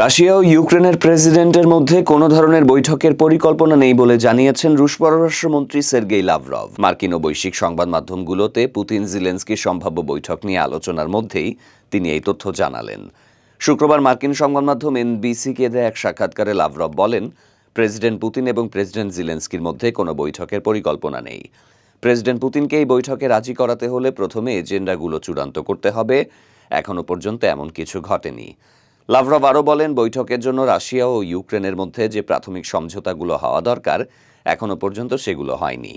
Russia ও ইউক্রেনের প্রেসিডেন্টের মধ্যে কোনো ধরনের বৈঠকের পরিকল্পনা নেই বলে জানিয়েছেন রুশ পররাষ্ট্রমন্ত্রী সের্গেই লাভরভ। মার্কিন ও বৈশ্বিক সংবাদ মাধ্যমগুলোতে পুতিন জিলেন্সকির সম্ভাব্য বৈঠক নিয়ে আলোচনার মধ্যেই তিনি এই তথ্য জানালেন। শুক্রবার মার্কিন সংবাদ মাধ্যম এনবিসিকে দেয় এক সাক্ষাৎকারে লাভরভ বলেন, প্রেসিডেন্ট পুতিন এবং প্রেসিডেন্ট জিলেন্সকির মধ্যে কোনো বৈঠকের পরিকল্পনা নেই। প্রেসিডেন্ট পুতিনকে এই বৈঠকে রাজি করাতে হলে প্রথমে এজেন্ডাগুলো চূড়ান্ত করতে হবে। এখনও পর্যন্ত এমন কিছু ঘটেনি। লাভরভ আরও বলেন, বৈঠকের জন্য রাশিয়া ও ইউক্রেনের মধ্যে যে প্রাথমিক সমঝোতাগুলো হওয়া দরকার এখনও পর্যন্ত সেগুলো হয়নি।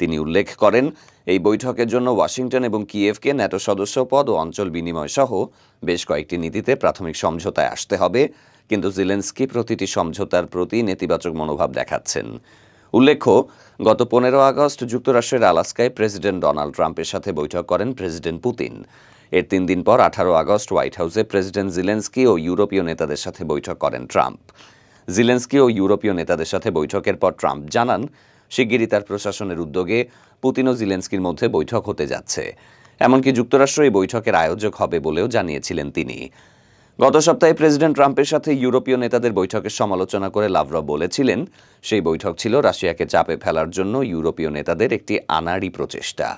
তিনি উল্লেখ করেন, এই বৈঠকের জন্য ওয়াশিংটন এবং কিয়েভকে ন্যাটো সদস্য পদ ও অঞ্চল বিনিময় সহ বেশ কয়েকটি নীতিতে প্রাথমিক সমঝোতায় আসতে হবে, কিন্তু জিলেন্সকি প্রতিটি সমঝোতার প্রতি নেতিবাচক মনোভাব দেখাচ্ছেন। উল্লেখ্য, গত পনেরো আগস্ট যুক্তরাষ্ট্রের আলাস্কায় প্রেসিডেন্ট ডোনাল্ড ট্রাম্পের সাথে বৈঠক করেন প্রেসিডেন্ট পুতিন। এর তিন দিন পর আঠারো আগস্ট হোয়াইট হাউসে প্রেসিডেন্ট জিলেন্সকি ও ইউরোপীয় নেতাদের সাথে বৈঠক করেন ট্রাম্প। জিলেন্সকি ও ইউরোপীয় নেতাদের সাথে বৈঠকের পর ট্রাম্প জানান, শিগগিরই তার প্রশাসনের উদ্যোগে পুতিন ও জিলেন্সকির মধ্যে বৈঠক হতে যাচ্ছে। এমনকি যুক্তরাষ্ট্র এই বৈঠকের আয়োজক হবে বলেও জানিয়েছিলেন তিনি। গত সপ্তাহে প্রেসিডেন্ট ট্রাম্পের সাথে ইউরোপীয় নেতাদের বৈঠকের সমালোচনা করে লাভরভ বলেছিলেন, সেই বৈঠক ছিল রাশিয়াকে চাপে ফেলার জন্য ইউরোপীয় নেতাদের একটি আনাড়ি প্রচেষ্টা।